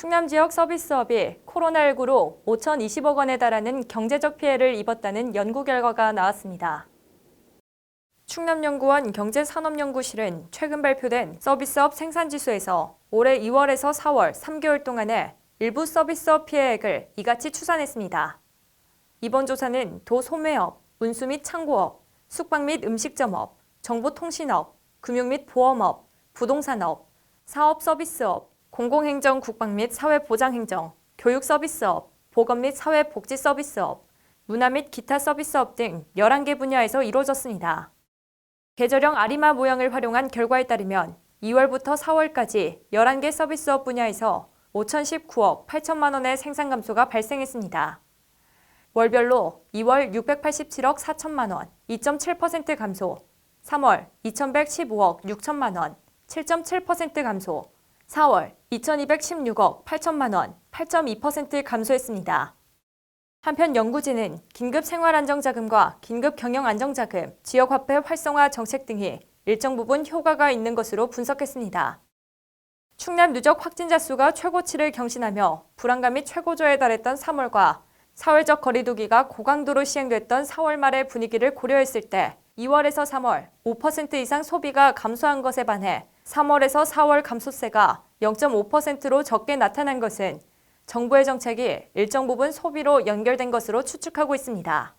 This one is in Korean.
충남 지역 서비스업이 코로나19로 5,020억 원에 달하는 경제적 피해를 입었다는 연구 결과가 나왔습니다. 충남연구원 경제산업연구실은 최근 발표된 서비스업 생산지수에서 올해 2월에서 4월 3개월 동안의 일부 서비스업 피해액을 이같이 추산했습니다. 이번 조사는 도소매업, 운수 및 창고업, 숙박 및 음식점업, 정보통신업, 금융 및 보험업, 부동산업, 사업 서비스업, 공공행정 국방 및 사회보장행정, 교육 서비스업, 보건 및 사회복지 서비스업, 문화 및 기타 서비스업 등 11개 분야에서 이루어졌습니다. 계절형 아리마 모양을 활용한 결과에 따르면 2월부터 4월까지 11개 서비스업 분야에서 5,019억 8천만 원의 생산 감소가 발생했습니다. 월별로 2월 687억 4천만 원, 2.7% 감소, 3월 2,115억 6천만 원, 7.7% 감소, 4월 2,216억 8천만 원, 8.2% 감소했습니다. 한편 연구진은 긴급 생활안정자금과 긴급 경영안정자금, 지역화폐 활성화 정책 등이 일정 부분 효과가 있는 것으로 분석했습니다. 충남 누적 확진자 수가 최고치를 경신하며 불안감이 최고조에 달했던 3월과 사회적 거리두기가 고강도로 시행됐던 4월 말의 분위기를 고려했을 때 2월에서 3월 5% 이상 소비가 감소한 것에 반해 3월에서 4월 감소세가 0.5%로 적게 나타난 것은 정부의 정책이 일정 부분 소비로 연결된 것으로 추측하고 있습니다.